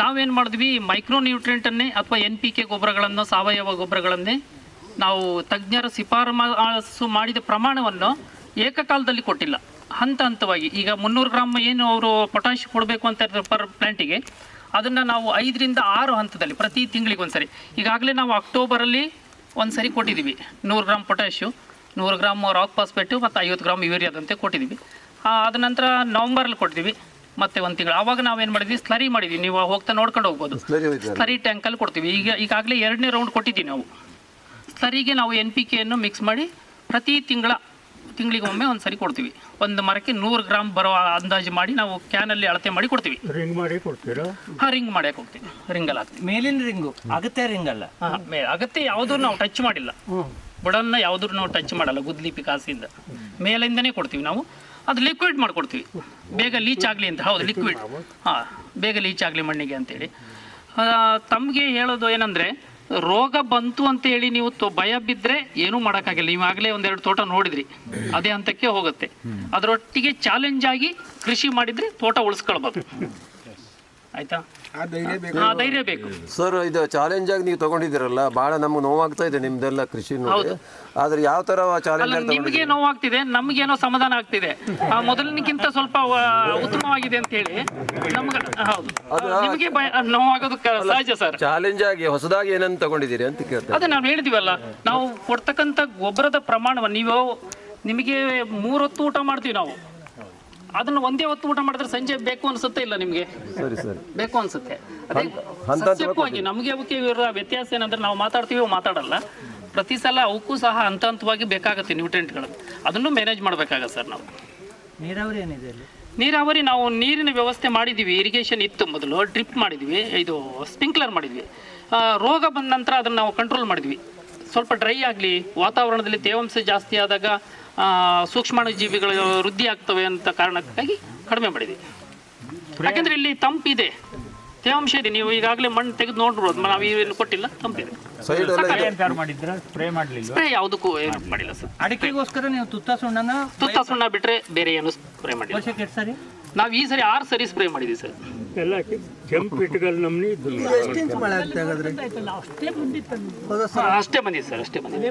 ನಾವೇನು ಮಾಡಿದ್ವಿ? ಮೈಕ್ರೋ ನ್ಯೂಟ್ರಿಯೆಂಟನ್ನೇ ಅಥವಾ ಎನ್ ಪಿ ಕೆ ಗೊಬ್ಬರಗಳನ್ನು, ಸಾವಯವ ಗೊಬ್ಬರಗಳನ್ನೇ ನಾವು ತಜ್ಞರ ಶಿಫಾರಸು ಮಾಡಿದ ಪ್ರಮಾಣವನ್ನು ಏಕಕಾಲದಲ್ಲಿ ಕೊಟ್ಟಿಲ್ಲ. ಹಂತ ಹಂತವಾಗಿ. ಈಗ ಮುನ್ನೂರು ಗ್ರಾಮ್ ಏನು ಅವರು ಪೊಟ್ಯಾಶ್ ಕೊಡಬೇಕು ಅಂತ ಪರ್ ಪ್ಲ್ಯಾಂಟಿಗೆ ಅದನ್ನು ನಾವು ಐದರಿಂದ ಆರು ಹಂತದಲ್ಲಿ, ಪ್ರತಿ ತಿಂಗಳಿಗೆ ಒಂದ್ಸರಿ. ಈಗಾಗಲೇ ನಾವು ಅಕ್ಟೋಬರಲ್ಲಿ ಒಂದು ಸರಿ ಕೊಟ್ಟಿದ್ದೀವಿ. ನೂರು ಗ್ರಾಮ್ ಪೊಟ್ಯಾಶು, ನೂರು ಗ್ರಾಮ್ ರಾಕ್ ಪಾಸ್ಪೇಟು ಮತ್ತು ಐವತ್ತು ಗ್ರಾಮ್ ಯೂರಿಯಾದಂತೆ ಕೊಟ್ಟಿದ್ದೀವಿ. ಅದ ನಂತರ ನವಂಬರಲ್ಲಿ ಕೊಟ್ಟಿದ್ದೀವಿ. ಮತ್ತೆ ಒಂದು ತಿಂಗಳು. ಆವಾಗ ನಾವೇನು ಮಾಡಿದ್ವಿ? ಸ್ಲರಿ ಮಾಡಿದ್ವಿ. ನೀವು ಹೋಗ್ತಾ ನೋಡ್ಕೊಂಡು ಹೋಗ್ಬೋದು. ಸ್ಲರಿ ಟ್ಯಾಂಕಲ್ಲಿ ಕೊಡ್ತೀವಿ. ಈಗ ಈಗಾಗಲೇ ಎರಡನೇ ರೌಂಡ್ ಕೊಟ್ಟಿದ್ದೀವಿ ನಾವು. ಸ್ಲರಿಗೆ ನಾವು ಎನ್ ಪಿ ಕೆಯನ್ನು ಮಿಕ್ಸ್ ಮಾಡಿ ಪ್ರತಿ ತಿಂಗಳ ತಿಂಗಳಿಗೆ ಒಮ್ಮೆ ಒಂದು ಸರಿ ಕೊಡ್ತೀವಿ. ಒಂದು ಮರಕ್ಕೆ ನೂರು ಗ್ರಾಮ್ ಬರೋ ಅಂದಾಜು ಮಾಡಿ ನಾವು ಕ್ಯಾನಲ್ಲಿ ಅಳತೆ ಮಾಡಿ ಕೊಡ್ತೀವಿ. ರಿಂಗ್ ಮಾಡಿ ಕೊಡ್ತೀರಾ? ಹಾಂ ರಿಂಗ್ ಮಾಡಕ್ಕೆ ಹೋಗ್ತೀವಿ. ರಿಂಗಲ್ಲಿ ಹಾಕ್ತೀವಿ. ಮೇಲಿನ ರಿಂಗು ಅಗತ್ಯ ರಿಂಗ್ ಅಲ್ಲ? ಅಗತ್ಯ ಯಾವುದೂ ನಾವು ಟಚ್ ಮಾಡಿಲ್ಲ. ಬುಡನ್ನ ಯಾವುದೂ ನಾವು ಟಚ್ ಮಾಡಲ್ಲ ಗುದ್ಲಿ ಪಿಕಾಸಿಂದ ಮೇಲಿಂದನೇ ಕೊಡ್ತೀವಿ ನಾವು. ಅದು ಲಿಕ್ವಿಡ್ ಮಾಡ್ಕೊಡ್ತೀವಿ. ಬೇಗ ಲೀಚ್ ಆಗಲಿ ಅಂತ ಹೌದು ಲಿಕ್ವಿಡ್ ಹಾಂ ಬೇಗ ಲೀಚ್ ಆಗಲಿ ಮಣ್ಣಿಗೆ ಅಂತೇಳಿ. ತಮಗೆ ಹೇಳೋದು ಏನಂದರೆ ರೋಗ ಬಂತು ಅಂತ ಹೇಳಿ ನೀವು ತೊ ಭಯ ಬಿದ್ದರೆ ಏನೂ ಮಾಡೋಕ್ಕಾಗಿಲ್ಲ. ನೀವು ಆಗಲೇ ಒಂದೆರಡು ತೋಟ ನೋಡಿದ್ರಿ ಅದೇ ಹಂತಕ್ಕೆ ಹೋಗುತ್ತೆ. ಅದರೊಟ್ಟಿಗೆ ಚಾಲೆಂಜ್ ಆಗಿ ಕೃಷಿ ಮಾಡಿದರೆ ತೋಟ ಉಳಿಸ್ಕೊಳ್ಬೋದು. ಆಯಿತಾ? ಆ ಧೈರ್ಯ ಬೇಕು. ಸರ್ ಇದು ಚಾಲೆಂಜ್ ಆಗಿ ನೀವು ತಗೊಂಡಿದ್ದೀರಲ್ಲ ಬಹಳ ನಮ್ಗೆ ನೋವಾಗ್ತಾ ಇದೆ ನಿಮ್ದೆಲ್ಲ ಕೃಷಿ ನೋಡಿ. ಆದ್ರೆ ಯಾವ ತರ ಚಾಲೆಂಜ್ ನಿಮ್ಗೆ ಆಗಿ ನಿಮಗೆ ನೋವಾಗ್ತಿದೆ ನಮ್ಗೇನೋ ಸಮಾಧಾನ ಆಗ್ತಿದೆ. ಆ, ಮೊದಲಿನಕ್ಕಿಂತ ಸ್ವಲ್ಪ ಉತ್ತಮವಾಗಿದೆ ಅಂತ ಹೇಳಿ ನಮ್ಗೆ ಹೌದು. ನಿಮಗೆ ಭಯ ನೋವಾಗೋದು ಸಹಜ ಸರ್ ಚಾಲೆಂಜ್ ಆಗಿ ಹೊಸದಾಗಿ ಏನನ್ನ ತಗೊಂಡಿದ್ದೀರಿ ಅಂತ ಕೇಳ್ತಾರೆ ಅದೇ ನಾವು ಹೇಳಿದಿವಲ್ಲ ನಾವು ಕೊಡ್ತಕ್ಕಂಥ ಗೊಬ್ಬರದ ಪ್ರಮಾಣವನ್ನು ನೀವು ನಿಮಗೆ ಮೂರೊತ್ತು ಊಟ ಮಾಡ್ತೀವಿ ನಾವು. ಅದನ್ನು ಒಂದೇ ಹೊತ್ತು ಊಟ ಮಾಡಿದ್ರೆ ಸಂಜೆ ಬೇಕು ಅನ್ಸುತ್ತೆ ಇಲ್ಲ ನಿಮಗೆ? ಸರಿ ಸರಿ. ಬೇಕು ಅನ್ಸುತ್ತೆ. ಅದೇ ಸಸ್ಯಕ್ಕೂ ನಮಗೆ ಅವಕ್ಕೆ ಇವರ ವ್ಯತ್ಯಾಸ ಏನಂದ್ರೆ ನಾವು ಮಾತಾಡ್ತೀವಿ ಮಾತಾಡಲ್ಲ. ಪ್ರತಿ ಸಲ ಅವಕ್ಕೂ ಸಹ ಹಂತ ಹಂತವಾಗಿ ಬೇಕಾಗುತ್ತೆ ನ್ಯೂಟ್ರೆಂಟ್ಗಳು ಅದನ್ನು ಮ್ಯಾನೇಜ್ ಮಾಡಬೇಕಾಗತ್ತೆ ಸರ್ ನಾವು. ನೀರಾವರಿ ಏನಿದೆ ನೀರಾವರಿ ನಾವು ನೀರಿನ ವ್ಯವಸ್ಥೆ ಮಾಡಿದ್ದೀವಿ ಇರಿಗೇಷನ್ ಇತ್ತು ಮೊದಲು ಡ್ರಿಪ್ ಮಾಡಿದ್ವಿ ಇದು ಸ್ಪ್ರಿಂಕ್ಲರ್ ಮಾಡಿದ್ವಿ. ರೋಗ ಬಂದ ನಂತರ ಅದನ್ನು ನಾವು ಕಂಟ್ರೋಲ್ ಮಾಡಿದ್ವಿ. ಸ್ವಲ್ಪ ಡ್ರೈ ಆಗಲಿ ವಾತಾವರಣದಲ್ಲಿ ತೇವಾಂಶ ಜಾಸ್ತಿ ಆದಾಗ ಆ, ಸೂಕ್ಷ್ಮಾಣು ಜೀವಿಗಳು ವೃದ್ಧಿ ಆಗ್ತವೆ ಅಂತ ಕಾರಣಕ್ಕಾಗಿ ಕಡಿಮೆ ಮಾಡಿದ್ವಿ ಯಾಕೆಂದ್ರೆ ಇಲ್ಲಿ ತಂಪಿದೆ. ತೇವಾಂಶ ಇದೆ ನೀವು ಈಗಾಗಲೇ ಮಣ್ಣು ತೆಗೆದು ನೋಡ್ಬೋದು. ನಾವು ಏನು ಕೊಟ್ಟಿಲ್ಲ ತಂಪಿದೆ. ಸ್ಪ್ರೇ ಮಾಡ್ಲಿಲ್ಲ ಸ್ಪ್ರೇ ಯಾವುದಕ್ಕೂ ಏನು ಮಾಡಿಲ್ಲ. ಸರ್. ಅಡಿಕೆಗೋಸ್ಕರ ನೀವು ತುತ್ತ ಸುಣ್ಣನ ತುತ್ತ ಸುಣ್ಣ ಬಿಟ್ಟರೆ ಬೇರೆ ಏನು ಸ್ಪ್ರೇ ಮಾಡಿಲ್ಲ. ಸರಿ? ನಾವು ಈ ಸರಿ ಆರು ಸರಿ ಸ್ಪ್ರೇ ಮಾಡಿದ್ವಿ ಸರ್. ಎಲ್ಲ ಕೆಂಪು ಇಟ್ಗಲ್ ನಮ್ನಿ ಬಂದಿತ್ತು. ಸರ್? ಅಷ್ಟೇ ಬಂದಿದೆ ಸರ್ ಅಷ್ಟೇ ಬಂದಿದೆ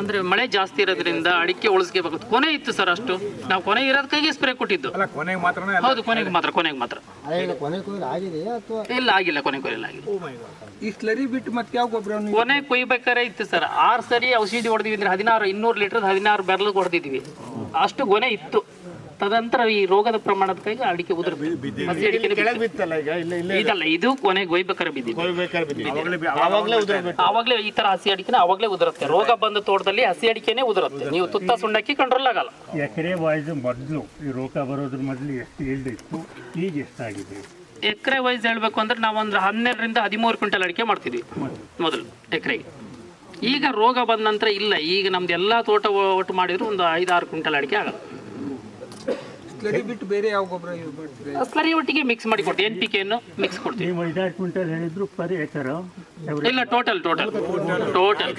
ಅಂದ್ರೆ ಮಳೆ ಜಾಸ್ತಿ ಇರೋದ್ರಿಂದ ಅಡಿಕೆ ಉಳಿಸ್ಕೋಬೇಕು ಕೊನೆ ಇತ್ತು ಸರ್ ಅಷ್ಟು. ನಾವು ಕೊನೆ ಇರೋದಕ್ಕಾಗಿ ಸ್ಪ್ರೇ ಕೊಟ್ಟಿದ್ದು. ಕೊನೆಗೆ ಮಾತ್ರ ಹೌದು ಕೊನೆಗೆ ಮಾತ್ರ ಕೊನೆಗೆ ಮಾತ್ರ. ಇಲ್ಲ ಆಗಿಲ್ಲ ಕೊನೆ ಕೊಯ್ಲಿಲ್ಲ ಆಗಿಲ್ಲ. ಈ ಸ್ಲರಿ ಬಿಟ್ಟು ಮತ್ತೆ ಯಾವ ಗೊಬ್ಬರ ಕೊನೆ ಕೊಯ್ಬೇಕಾರೆ ಇತ್ತು ಸರ್. ಆರು ಸರಿ ಔಷಧಿ ಹೊಡೆದಿವಿ ಅಂದ್ರೆ ಹದಿನಾರು ಇನ್ನೂರು ಲೀಟರ್ ಹದಿನಾರು ಬೆರಳು ಹೊಡೆದಿದ್ವಿ. ಅಷ್ಟು ಕೊನೆ ಇತ್ತು. ತದನಂತರ ಈ ರೋಗದ ಪ್ರಮಾಣದಕ್ಕಾಗಿ ಅಡಿಕೆ ಉದುರ ಹಸಿ ಅಡಿಕೆ ಬಿತ್ತು. ಬಿತ್ತಲ್ಲ ಈಗ? ಇಲ್ಲ ಇಲ್ಲ ಇದಲ್ಲ ಇದು ಕೊನೆಗೆ ಕೊಯ್ಬೇಕಾರೆ ಬಿದ್ದಿದೆ. ಆವಾಗಲೇ ಈ ತರ ಹಸಿ ಅಡಿಕೆನ ಅವಾಗಲೇ ಉದುರುತ್ತೆ. ರೋಗ ಬಂದ ತೋಟದಲ್ಲಿ ಹಸಿ ಅಡಿಕೆನೇ ಉದುರುತ್ತೆ. ನೀವು ತುತ್ತ ಸುಣ್ಣಕ್ಕೆ ಕಂಟ್ರೋಲ್ ಆಗಲ್ಲ. ಎಕರೆ ವಾಯ್ಸ್ ಮೊದಲು ಈ ರೋಗ ಬರೋದ್ರ ಮೊದಲು ಎಷ್ಟು ಇಲ್ಡ್ ಇತ್ತು? ಈಗ ಎಷ್ಟಾಗಿದೆ? ಎಕರೆ ವೈಸ್ ಹೇಳ್ಬೇಕು ಅಂದ್ರೆ ನಾವು ಒಂದು ಹನ್ನೆರಡರಿಂದ ಹದಿಮೂರು ಕ್ವಿಂಟಲ್ ಅಡಿಕೆ ಮಾಡ್ತಿದ್ವಿ. ಮೊದಲು ಎಕರೆಗೆ. ಈಗ ರೋಗ ಬಂದ ನಂತರ ಇಲ್ಲ. ಈಗ ನಮ್ದು ಎಲ್ಲ ತೋಟ ಒಟ್ಟು ಮಾಡಿದ್ರು ಒಂದು ಐದಾರು ಕ್ವಿಂಟಲ್ ಅಡಿಕೆ ಆಗಲ್ಲ. ಸ್ಲರಿ ಬಿಟ್ಟು ಬೇರೆ ಯಾವ ಗೊಬ್ಬರ ಯೂಸ್ ಮಾಡ್ತೀರಿ? ಸ್ಲರಿ ಒಟ್ಟಿಗೆ ಮಿಕ್ಸ್ ಮಾಡಿ ಕೊಡ್ತೀವಿ ಎನ್ ಪಿ ಕೆಯನ್ನು ಮಿಕ್ಸ್ ಕೊಡ್ತೀವಿ. ನೀವು ಐದಾರು ಕ್ವಿಂಟಲ್ ಹೇಳಿದ್ರು ಪರ್ ಎಕರ್. ಇಲ್ಲ ಟೋಟಲ್ ಟೋಟಲ್ ಟೋಟಲ್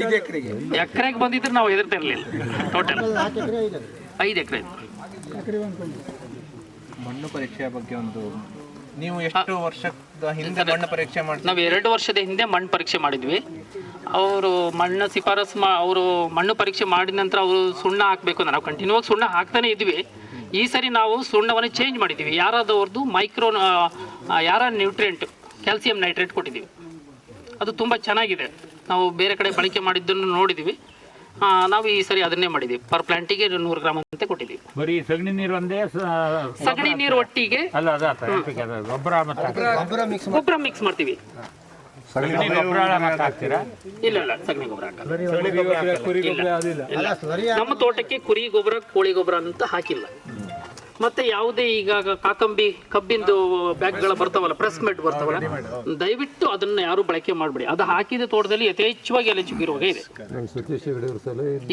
ಐದು ಎಕರೆಗೆ. ಎಕರೆಗೆ ಬಂದಿದ್ರೆ ನಾವು ಹೆದರ್ತಿರಲಿಲ್ಲ ಟೋಟಲ್ ಐದು ಎಕರೆ. ಮಣ್ಣು ಪರೀಕ್ಷೆಯ ಬಗ್ಗೆ ಒಂದು ನೀವು ಎಷ್ಟು ವರ್ಷದ ಹಿಂದೆ ಮಣ್ಣು ಪರೀಕ್ಷೆ ಮಾಡಿ ನಾವು ಎರಡು ವರ್ಷದ ಹಿಂದೆ ಮಣ್ಣು ಪರೀಕ್ಷೆ ಮಾಡಿದ್ವಿ. ಅವರು ಮಣ್ಣು ಶಿಫಾರಸು ಮಾ ಅವರು ಮಣ್ಣು ಪರೀಕ್ಷೆ ಮಾಡಿದ ನಂತರ ಅವರು ಸುಣ್ಣ ಹಾಕಬೇಕು ಅಂತ ನಾವು ಕಂಟಿನ್ಯೂ ಆಗಿ ಸುಣ್ಣ ಹಾಕ್ತಾನೆ ಇದ್ವಿ. ಈ ಸರಿ ನಾವು ಸುಣ್ಣವನ್ನು ಚೇಂಜ್ ಮಾಡಿದ್ದೀವಿ. ಯಾರಾದವ್ರದ್ದು ಮೈಕ್ರೋ ಯಾರ ನ್ಯೂಟ್ರಿಯೆಂಟ್ ಕ್ಯಾಲ್ಸಿಯಂ ನೈಟ್ರೇಟ್ ಕೊಟ್ಟಿದ್ದೀವಿ. ಅದು ತುಂಬ ಚೆನ್ನಾಗಿದೆ. ನಾವು ಬೇರೆ ಕಡೆ ಬಳಕೆ ಮಾಡಿದ್ದನ್ನು ನೋಡಿದ್ದೀವಿ. ನಾವು ಈ ಸರಿ ಅದನ್ನೇ ಮಾಡಿದ್ದೀವಿ. ಪರ್ ಪ್ಲಾಂಟಿಗೆ ನೂರು ಗ್ರಾಮ್ ಅಂತ ಕೊಟ್ಟಿದ್ದೀವಿ. ಬರೀ ಸಗಣಿ ನೀರು ಒಂದೇ ಸಗಣಿ ನೀರು ಒಟ್ಟಿಗೆ ಗೊಬ್ಬರ ಮಿಕ್ಸ್ ಮಾಡ್ತೀವಿ. ಸಗಣಿ ಗೊಬ್ಬರ ಇಲ್ಲ ಇಲ್ಲ ಸಗಣಿ ಗೊಬ್ಬರ ಹಾಕಲ್ಲ. ನಮ್ಮ ತೋಟಕ್ಕೆ ಕುರಿ ಗೊಬ್ಬರ ಕೋಳಿ ಗೊಬ್ಬರ ಅಂತ ಹಾಕಿಲ್ಲ. ಮತ್ತೆ ಯಾವುದೇ ಈಗ ಕಾಕಂಬಿ ಕಬ್ಬಿಂದು ಬ್ಯಾಗ್ಗಳ ಬರ್ತಾವಲ್ಲ ಪ್ರೆಸ್ ಮೆಟ್ ಬರ್ತಾವಲ್ಲ, ದಯವಿಟ್ಟು ಅದನ್ನ ಯಾರು ಬಳಕೆ ಮಾಡಬೇಡಿ. ಅದು ಹಾಕಿದ ತೋಟದಲ್ಲಿ ಯಥೇಚ್ಛವಾಗಿ ಎಲೆ ಚುಕ್ಕಿ ಇದೆ.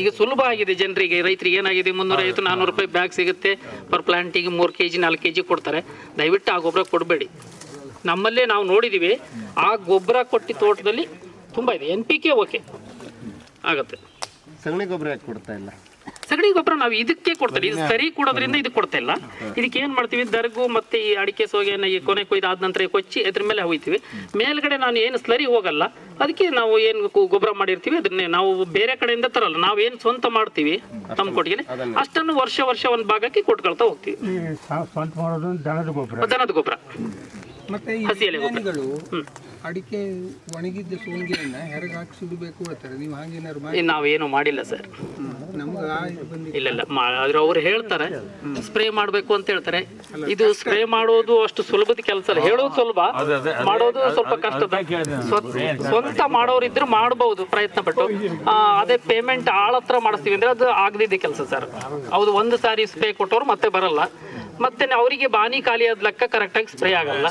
ಈಗ ಸುಲಭ ಆಗಿದೆ ಜನರಿಗೆ, ರೈತರಿಗೆ ಏನಾಗಿದೆ, ಮುನ್ನೂರ ಐವತ್ತು ನಾನ್ನೂರು ರೂಪಾಯಿ ಬ್ಯಾಗ್ ಸಿಗುತ್ತೆ ಪರ್ ಪ್ಲಾಂಟಿಗೆ ಮೂರು ಕೆ ಜಿ ನಾಲ್ಕು ಕೆ ಜಿ ಕೊಡ್ತಾರೆ. ದಯವಿಟ್ಟು ಆ ಗೊಬ್ಬರ ಕೊಡಬೇಡಿ. ನಮ್ಮಲ್ಲೇ ನಾವು ನೋಡಿದ್ದೀವಿ ಆ ಗೊಬ್ಬರ ಕೊಟ್ಟಿ ತೋಟದಲ್ಲಿ ತುಂಬ ಇದೆ. ಎನ್ ಪಿ ಕೆ ಓಕೆ ಆಗುತ್ತೆ. ಸಗಣಿ ಗೊಬ್ಬರ ಯಾಕೆ ಕೊಡ್ತಾ ಇಲ್ಲ? ಸಗಣಿ ಗೊಬ್ಬರ ನಾವು ಇದಕ್ಕೆ ಕೊಡ್ತಾರೆ ಇದು ಸರಿ ಕೊಡೋದ್ರಿಂದ ಇದಕ್ಕೆ ಕೊಡ್ತಾ ಇಲ್ಲ ಇದಕ್ಕೆ ಏನ್ ಮಾಡ್ತೀವಿ? ದರ್ಗು ಮತ್ತೆ ಈ ಅಡಿಕೆ ಸೋಗೆನ ಈ ಕೊನೆ ಕೊಯ್ದು ಆದ ನಂತರ ಕೊಚ್ಚಿ ಅದ್ರ ಮೇಲೆ ಹೋಗ್ತೀವಿ ಮೇಲ್ಗಡೆ ನಾನು ಏನು ಸ್ಲರಿ ಹೋಗಲ್ಲ. ಅದಕ್ಕೆ ನಾವು ಏನು ಗೊಬ್ಬರ ಮಾಡಿರ್ತೀವಿ. ಅದನ್ನೇ ನಾವು ಬೇರೆ ಕಡೆಯಿಂದ ತರಲ್ಲ. ನಾವು ಏನು ಸ್ವಂತ ಮಾಡ್ತೀವಿ ತಮ್ಮ ಕೊಟ್ಟಿಗೆ ಅಷ್ಟನ್ನು ವರ್ಷ ವರ್ಷ ಒಂದು ಭಾಗಕ್ಕೆ ಕೊಟ್ಕೊಳ್ತಾ ಹೋಗ್ತೀವಿ. ದನದ ಗೊಬ್ಬರ. ಮತ್ತೆ ಈ ಹಸಿ ಗೊಬ್ಬರ. ವಿಜ್ಞಾನಿಗಳು ಅಡಿಕೆ ಒಣಗಿದ್ದ ಸೋಂಗಿಯನ್ನ ಹೆರಗ್ ಹಾಕಿ ಸುಡಬೇಕು ಅಂತಾರೆ. ನೀವು ಹಾಗೇನಾದ್ರು ಮಾಡಿ? ಇನ್ನು ನಾವೇನು ಮಾಡಿಲ್ಲ ಸರ್. ನಮ್ಗೆ ಆ ಇದು ಬಂದಿದೆ ಇಲ್ಲ ಇಲ್ಲ. ಮಾ- ಆದ್ರೆ ಅವ್ರು ಹೇಳ್ತಾರೆ. ಸ್ಪ್ರೇ ಮಾಡಬೇಕು ಅಂತ ಹೇಳ್ತಾರೆ. ಇದು ಸ್ಪ್ರೇ ಮಾಡೋದು ಅಷ್ಟು ಸುಲಭದ ಕೆಲಸ ಅಲ್ಲ. ಹೇಳೋದು ಸುಲಭ. ಮಾಡೋದು ಸ್ವಲ್ಪ ಕಷ್ಟದ. ಸ್ವ- ಸ್ವಂತ ಮಾಡೋರಿದ್ರೆ ಮಾಡಬಹುದು ಪ್ರಯತ್ನ ಪಟ್ಟು ಆ, ಅದೇ ಪೇಮೆಂಟ್ ಆಳತ್ರ ಮಾಡಿಸ್ತೀವಿ ಅಂದ್ರೆ ಅದು ಆಗದಿದ್ದ ಕೆಲಸ ಸರ್. ಹೌದು ಒಂದು ಸಾರಿ ಸ್ಪ್ರೇ ಕೊಟ್ಟವ್ರು ಮತ್ತೆ ಬರಲ್ಲ. ಮತ್ತೆ ಅವರಿಗೆ ಬಾನಿ ಖಾಲಿ ಆದ ಲೆಕ್ಕ ಕರೆಕ್ಟಾಗಿ ಸ್ಪ್ರೇ ಆಗಲ್ಲ.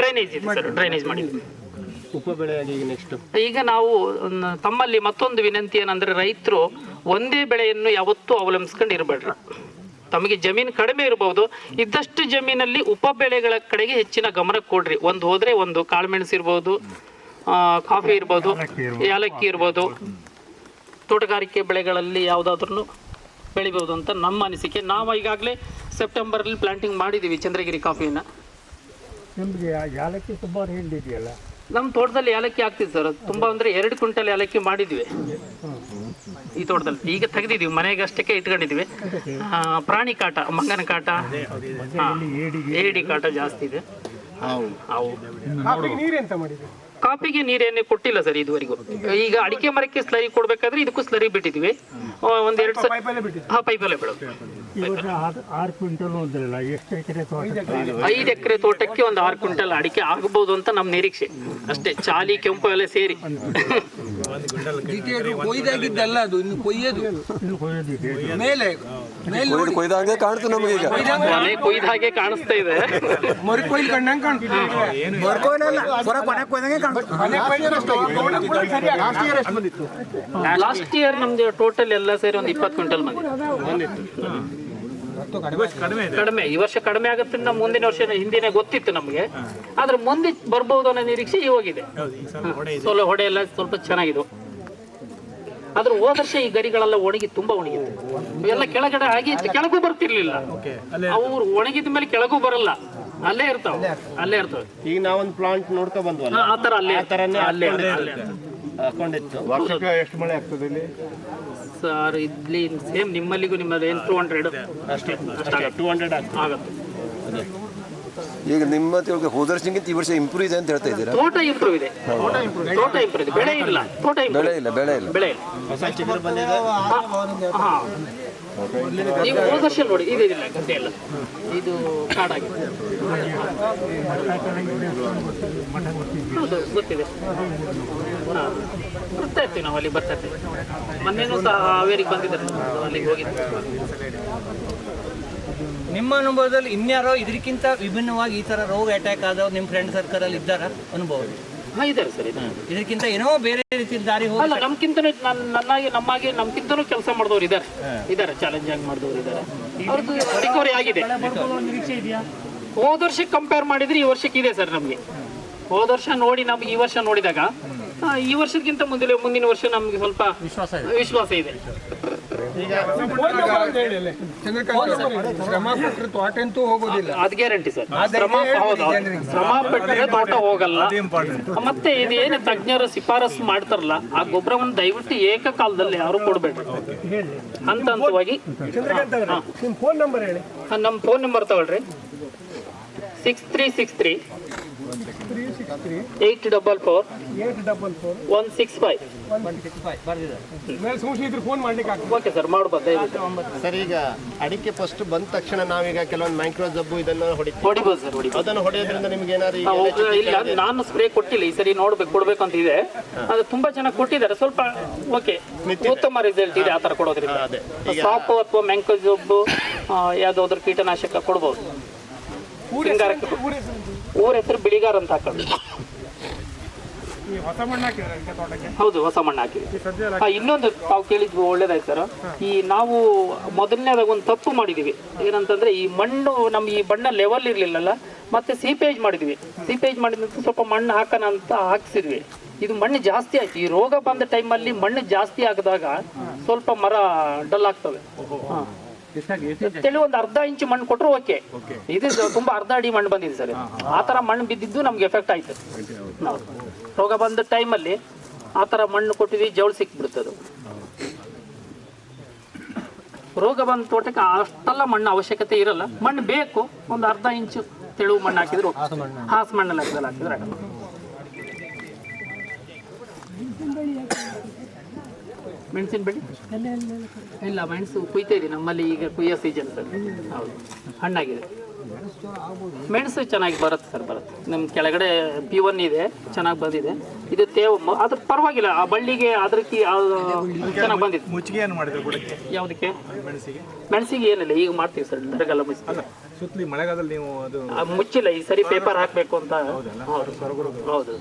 ಡ್ರೈನೇಜ್ ಇದೆ ಸರ್ ಡ್ರೈನೇಜ್ ಮಾಡಿದ್ವಿ ಈಗ ನಾವು ತಮ್ಮಲ್ಲಿ ಮತ್ತೊಂದು ವಿನಂತಿ ಏನಂದ್ರೆ ರೈತರು ಒಂದೇ ಬೆಳೆಯನ್ನು ಯಾವತ್ತೂ ಅವಲಂಬಿಸ್ಕೊಂಡು ಇರಬೇಡ್ರಿ. ತಮಗೆ ಜಮೀನು ಕಡಿಮೆ ಇರಬಹುದು ಇದ್ದಷ್ಟು ಜಮೀನಲ್ಲಿ ಉಪ ಬೆಳೆಗಳ ಕಡೆಗೆ ಹೆಚ್ಚಿನ ಗಮನ ಕೊಡ್ರಿ. ಒಂದು ಹೋದ್ರೆ ಒಂದು ಕಾಳುಮೆಣಸು ಇರ್ಬೋದು ಕಾಫಿ ಇರ್ಬೋದು ಏಲಕ್ಕಿ ಇರ್ಬೋದು. ತೋಟಗಾರಿಕೆ ಬೆಳೆಗಳಲ್ಲಿ ಯಾವುದಾದ್ರೂ ಬೆಳಿಬೋದು ಅಂತ ನಮ್ಮ ಅನಿಸಿಕೆ. ನಾವು ಈಗಾಗಲೇ ಸೆಪ್ಟೆಂಬರಲ್ಲಿ ಪ್ಲಾಂಟಿಂಗ್ ಮಾಡಿದ್ದೀವಿ ಚಂದ್ರಗಿರಿ ಕಾಫಿಯನ್ನ. ನಿಮಗೆ ಯಾಲಕ್ಕಿ ಸುಮಾರು ಹಿಂಡಿದೆಯಲ್ಲ ನಮ್ಮ ತೋಟದಲ್ಲಿ ಏಲಕ್ಕಿ ಆಗ್ತಿದೆ ಸರ್. ತುಂಬಾ ಅಂದ್ರೆ ಎರಡು ಕ್ವಿಂಟಲ್ ಏಲಕ್ಕಿ ಮಾಡಿದ್ವಿ. ಈ ತೋಟದಲ್ಲಿ ಈಗ ತೆಗೆದಿದ್ದೀವಿ. ಮನೆಗೆ ಅಷ್ಟಕ್ಕೆ ಇಟ್ಕೊಂಡಿದ್ವಿ ಆ, ಪ್ರಾಣಿ ಕಾಟ ಮಂಗನ ಕಾಟ. ಹಾ, ಏಡಿ ಕಾಟ ಜಾಸ್ತಿ ಇದೆ. ಅವು ನೀರೆಂತ ಮಾಡಿದೆ ಕಾಫಿಗೆ ನೀರೇನೇ ಕೊಟ್ಟಿಲ್ಲ ಸರ್ ಇದುವರೆಗೂ. ಈಗ ಅಡಿಕೆ ಮರಕ್ಕೆ ಸ್ಲರಿ ಕೊಡ್ಬೇಕಾದ್ರೆ ಇದಕ್ಕೂ ಸ್ಲರಿ ಬಿಟ್ಟಿದ್ವಿ. ಒಂದೆರಡು ಒಂದ್ ಎರಡು ಸ ಹಾ ಪೈಪಲ್ಲೇ ಬಿಡೋದು. ಐದು ಎಕರೆ ತೋಟಕ್ಕೆ ಒಂದು ಆರು ಕ್ವಿಂಟಲ್ ಅಡಿಕೆ ಆಗಬಹುದು ಅಂತ ನಮ್ಮ ನಿರೀಕ್ಷೆ. ಅಷ್ಟೇ ಚಾಲಿ ಕೆಂಪು ಎಲ್ಲ ಸೇರಿ. ಕೊಯ್ದಾಗಿದ್ದಲ್ಲ ಅದು ಇನ್ನು ಕೊಯ್ಯೋದು. ಮೇಲೆ ಕೊಯ್ದು ಹಾಗೆ ಕಾಣ್ತು ನಮಗೆ ಈಗ. ಮನೆ ಕೊಯ್ದ ಹಾಗೆ ಕಾಣಿಸ್ತಾ ಇದೆ. ಮರಿ ಕೊಯ್ಲು ಕಂಡಂಗೆ ಕಾಣ್ತು ಲಾಸ್ಟ್ ಇಯರ್ ನಮ್ದು ಟೋಟಲ್ ಎಲ್ಲ ಸೇರಿ ಒಂದು ಇಪ್ಪತ್ತು ಕ್ವಿಂಟಲ್ ಮಂದಿ ಕಡಿಮೆ ಈ ವರ್ಷ ಕಡಿಮೆ ಆಗುತ್ತೆ ಅಂತ ಮುಂದಿನ ವರ್ಷ ಹಿಂದಿನೇ ಗೊತ್ತಿತ್ತು ನಮಗೆ. ಆದ್ರೆ ಮುಂದೆ ಬರ್ಬೋದು ಅನ್ನೋ ನಿರೀಕ್ಷೆ ಇವಾಗಿದೆ. ಸೋಲ ಹೊಡೆ ಎಲ್ಲ ಸ್ವಲ್ಪ ಚೆನ್ನಾಗಿದೆ ಆದ್ರೆ ಹೋದರ್ಷ ಈ ಗರಿಗಳೆಲ್ಲ ಒಣಗಿ ತುಂಬಾ ಒಣಗಿತ್ತು. ಎಲ್ಲ ಕೆಳಗಡೆ ಆಗಿ ಕೆಳಗೂ ಬರ್ತಿರ್ಲಿಲ್ಲ. ಅವು ಒಣಗಿದ ಮೇಲೆ ಕೆಳಗೂ ಬರಲ್ಲ. ಅಲ್ಲೇ ಇರ್ತಾವ. ಅಲ್ಲೇ ಇರ್ತಾವ. ಈಗ ನಾವೊಂದು ಪ್ಲಾಂಟ್ ನೋಡ್ಕೊ ಬಂದ್ವಲ್ಲ? ಆ ತರ ಅಲ್ಲೇ ತರನೇ ಅಲ್ಲೇ ಅಲ್ಲೇ ಹಾಕೊಂಡಿತ್ತು ವರ್ಷಕ್ಕೆ ಎಷ್ಟು ಮಳೆ ಆಗ್ತದೆ ಇಲ್ಲಿ? ಸರ್ ಇಲ್ಲಿ ಸೇಮ್ ನಿಮ್ಮಲ್ಲಿಗೂ ನಿಮ್ಮಲ್ಲಿ ಏನು ಟೂ ಹಂಡ್ರೆಡ್ ಅಷ್ಟೇ. ಟೂ ಹಂಡ್ರೆಡ್ ಆಗ್ತದೆ. ಆಗುತ್ತೆ. ಈಗ ನಿಮ್ಮ ತಿಳ್ಕೊ ಹೋದ ವರ್ಷಕ್ಕಿಂತ ಈ ವರ್ಷ ಇಂಪ್ರೂವ್ ಇದೆ ಅಂತ ಹೇಳ್ತಾ ಇದ್ದೀರಾ? ತೋಟ ಇಂಪ್ರೂವ್ ಇದೆ. ತೋಟ ಇಂಪ್ರೂವ್ ಇದೆ. ಬೆಳೆ ಇಲ್ಲ. ತೋಟ ಬೆಳೆ ಇಲ್ಲ ಬೆಳೆ ಇಲ್ಲ. ಬೆಳೆ ಇಲ್ಲ. ನೀವು ಹೋದ ವರ್ಷ ನೋಡಿ ಇದಿಲ್ಲ ಗದ್ದೆ ಎಲ್ಲ. ಇದು ಕಾಡಾಗಿದೆ ಹೌದು ಗೊತ್ತಿದೆ. ಬರ್ತಾ ಇರ್ತೀವಿ ನಾವು ಅಲ್ಲಿ ಬರ್ತಾ ಇರ್ತೀವಿ. ಮೊನ್ನೆನೂ ಸಹ ಹಾವೇರಿಗೆ ಬಂದಿದ್ದಾರೆ. ಅಲ್ಲಿಗೆ ಹೋಗಿದ್ದೆ ನಿಮ್ಮ ಅನುಭವದಲ್ಲಿ ಇನ್ಯಾರೋ ಇದಕ್ಕಿಂತ ವಿಭಿನ್ನವಾಗಿ ಈ ತರ ರೋಗ ಅಟ್ಯಾಕ್ ಆದವ್ರು ನಿಮ್ಮ ಫ್ರೆಂಡ್ ಸರ್ಕಲ್ ಅಲ್ಲಿ ಇದ್ದಾರ ಅನುಭವ? ಹಾ ಇದ್ದಾರೆ ಸರ್ ಇದ್ದಾರೆ. ಇದಕ್ಕಿಂತ ಏನೋ ಬೇರೆ ರೀತಿ ದಾರಿ ಹೋಗಿ ಅಲ್ಲ ನಮ್ಗಿಂತನೂ ನನ್ನಾಗಿ ನಮ್ಮಾಗಿ ನಮ್ಗಿಂತನೂ ಕೆಲಸ ಮಾಡಿದವ್ರು ಇದ್ದಾರೆ. ಇದ್ದಾರೆ ಚಾಲೆಂಜ್ ಆಗಿ ಮಾಡಿದವ್ರು ಇದ್ದಾರೆ. ಅವ್ರದ್ದು ರಿಕವರಿ ಆಗಿದೆ. ಹೋದ ವರ್ಷಕ್ಕೆ ಕಂಪೇರ್ ಮಾಡಿದ್ರೆ ಈ ವರ್ಷಕ್ಕೆ ಇದೆ ಸರ್ ನಮಗೆ. ಹೋದ ವರ್ಷ ನೋಡಿ ನಮ್ಗೆ ಈ ವರ್ಷ ನೋಡಿದಾಗ ಆ, ಈ ವರ್ಷಕ್ಕಿಂತ ಮುಂದಿನ ಮುಂದಿನ ವರ್ಷ ನಮ್ಗೆ ಸ್ವಲ್ಪ ವಿಶ್ವಾಸ ಇದೆ. ಶ್ರಮ ಪಟ್ಟರೆ ತೋಟ ಅಂತೂ ಹೋಗೋದಿಲ್ಲ. ಅದ್ ಗ್ಯಾರಂಟಿ ಸರ್. ಶ್ರಮ ಹೌದು. ಶ್ರಮ ಪಟ್ಟರೆ ತೋಟ ಹೋಗಲ್ಲ. ಮತ್ತೆ ಇದೇನು ತಜ್ಞರು ಶಿಫಾರಸು ಮಾಡ್ತಾರಲ್ಲ ಆ ಗೊಬ್ಬರವನ್ನು ದಯವಿಟ್ಟು ಏಕಕಾಲದಲ್ಲಿ ಯಾರು ಕೊಡ್ಬೇಡ. ಅಂತ ಹಂತವಾಗಿ ನಮ್ ಫೋನ್ ನಂಬರ್ ಹೇಳಿ. ನಮ್ಮ ಫೋನ್ ನಂಬರ್ ತಗೊಳ್ರಿ. Six three six three eight double four eight double four one six five ಮೇಲೆ ಸೂಚಿದ್ರೆ ಫೋನ್ ಮಾಡ್ಲಿಕ್ಕೆ ಆಗ್ತದೆ. ಓಕೆ ಸರ್ ಮಾಡ್ಬೋದು ಸರ್ ಈಗ ಅಡಿಕೆ ಫಸ್ಟ್ ಬಂದ ತಕ್ಷಣ ನಾವೀಗ ಕೆಲವೊಂದು ಮೈಕ್ರೋ ಜಬ್ಬು ಇದನ್ನ ಹೊಡಿತೀವಿ. ಹೊಡಿಬೋದು ಸರ್ ಹೊಡಿಬೋದು. ಅದನ್ನು ಹೊಡೆಯೋದ್ರಿಂದ ನಿಮ್ಗೆ ಏನಾದ್ರು ಇಲ್ಲ ನಾನು ಸ್ಪ್ರೇ ಕೊಟ್ಟಿಲ್ಲ ಈ ಸರಿ ನೋಡ್ಬೇಕು ಕೊಡ್ಬೇಕು ಅಂತ ಇದೆ. ಅದು ತುಂಬಾ ಜನ ಕೊಟ್ಟಿದ್ದಾರೆ ಸ್ವಲ್ಪ ಓಕೆ ಉತ್ತಮ ರಿಸಲ್ಟ್ ಇದೆ ಆ ತರ ಕೊಡೋದ್ರಿಂದ. ಅದೇ. ಸಾಪು ಅಥವಾ ಮೆಂಕೋಜೊಬ್ಬು ಯಾವ್ದಾದ್ರು ಕೀಟನಾಶಕ ಕೊಡ್ಬೋದು. ಊರ ಹೆಸರು ಬಿಳಿಗಾರ ಅಂತ ಹಾಕೊಂಡು ಹೌದು ಹೊಸ ಮಣ್ಣು ಹಾಕಿದ್ವಿ ಹಾ, ಇನ್ನೊಂದು ತಾವು ಕೇಳಿದ್ವಿ ಒಳ್ಳೇದಾಯ್ತು ಸರ್. ಈ ನಾವು ಮೊದಲನೇದಾಗ ಒಂದು ತಪ್ಪು ಮಾಡಿದೀವಿ ಏನಂತಂದ್ರೆ ಈ ಮಣ್ಣು ನಮ್ಮ ಈ ಬಣ್ಣ ಲೆವೆಲ್ ಇರ್ಲಿಲ್ಲಲ್ಲ ಮತ್ತೆ ಸೀಪೇಜ್ ಮಾಡಿದ್ವಿ ಸೀಪೇಜ್ ಮಾಡಿದ ಸ್ವಲ್ಪ ಮಣ್ಣು ಹಾಕೋಣ ಅಂತ ಹಾಕ್ಸಿದ್ವಿ. ಇದು ಮಣ್ಣು ಜಾಸ್ತಿ ಆಯ್ತು. ಈ ರೋಗ ಬಂದ ಟೈಮಲ್ಲಿ ಮಣ್ಣು ಜಾಸ್ತಿ ಆಗದಾಗ ಸ್ವಲ್ಪ ಮರ ಡಲ್ ಆಗ್ತವೆ. ತೆಳು ಒಂದು ಅರ್ಧ ಇಂಚು ಮಣ್ಣು ಕೊಟ್ಟರು ಓಕೆ ಇದು ತುಂಬಾ ಅರ್ಧ ಅಡಿ ಮಣ್ಣು ಬಂದಿದೆ ಸರ್. ಆ ತರ ಮಣ್ಣು ಬಿದ್ದಿದ್ದು ನಮ್ಗೆ ಎಫೆಕ್ಟ್ ಆಯ್ತು. ರೋಗ ಬಂದ ಟೈಮಲ್ಲಿ ಆ ತರ ಮಣ್ಣು ಕೊಟ್ಟಿದ್ವಿ ಜವಳು ಸಿಕ್ಬಿಡ್ತದೆ ಅದು. ರೋಗ ಬಂದ ತೋಟಕ್ಕೆ ಅಷ್ಟೆಲ್ಲ ಮಣ್ಣು ಅವಶ್ಯಕತೆ ಇರಲ್ಲ. ಮಣ್ಣು ಬೇಕು ಒಂದು ಅರ್ಧ ಇಂಚು ತೆಳು ಮಣ್ಣು ಹಾಕಿದ್ರು ಹಾಸು ಮಣ್ಣಲ್ಲಿ ಹಾಕಿದ್ರೆ ಹಾಕಿದ್ರೆ ಮೆಣಸಿನ ಬೆಳೆ ಇಲ್ಲ. ಮೆಣಸು ಕುಯ್ತಾ ಇದೆ ನಮ್ಮಲ್ಲಿ ಈಗ ಕುಯ್ಯೋ ಸೀಸನ್ ಸರ್. ಹೌದು. ಹಣ್ಣಾಗಿದೆ. ಮೆಣಸು ಚೆನ್ನಾಗಿ ಬರುತ್ತೆ ಸರ್ ಬರುತ್ತೆ. ನಮ್ಮ ಕೆಳಗಡೆ ಪಿ ಒನ್ ಇದೆ ಚೆನ್ನಾಗಿ ಬಂದಿದೆ. ಇದು ತೇವ ಅದ್ರ ಪರವಾಗಿಲ್ಲ. ಆ ಬಳ್ಳಿಗೆ ಅದಕ್ಕೆ ಚೆನ್ನಾಗಿ ಬಂದಿದೆ. ಮುಚ್ಚಿಗೆ ಏನು ಮಾಡಿದ್ರು ಯಾವುದಕ್ಕೆ? ಮೆಣಸಿಗೆ. ಮೆಣಸಿಗೆ ಏನಿಲ್ಲ ಈಗ ಮಾಡ್ತೀವಿ ಸರ್ ದರಗೆಲ್ಲ ಮುಚ್ಚಿ. ಸುತ್ತಲಿ ಮಳೆಗಾಲದಲ್ಲಿ ನೀವು ಅದು ಮುಚ್ಚಿಲ್ಲ ಈ ಸರಿ ಪೇಪರ್ ಹಾಕಬೇಕು ಅಂತ. ಹೌದು. ಹೌದು.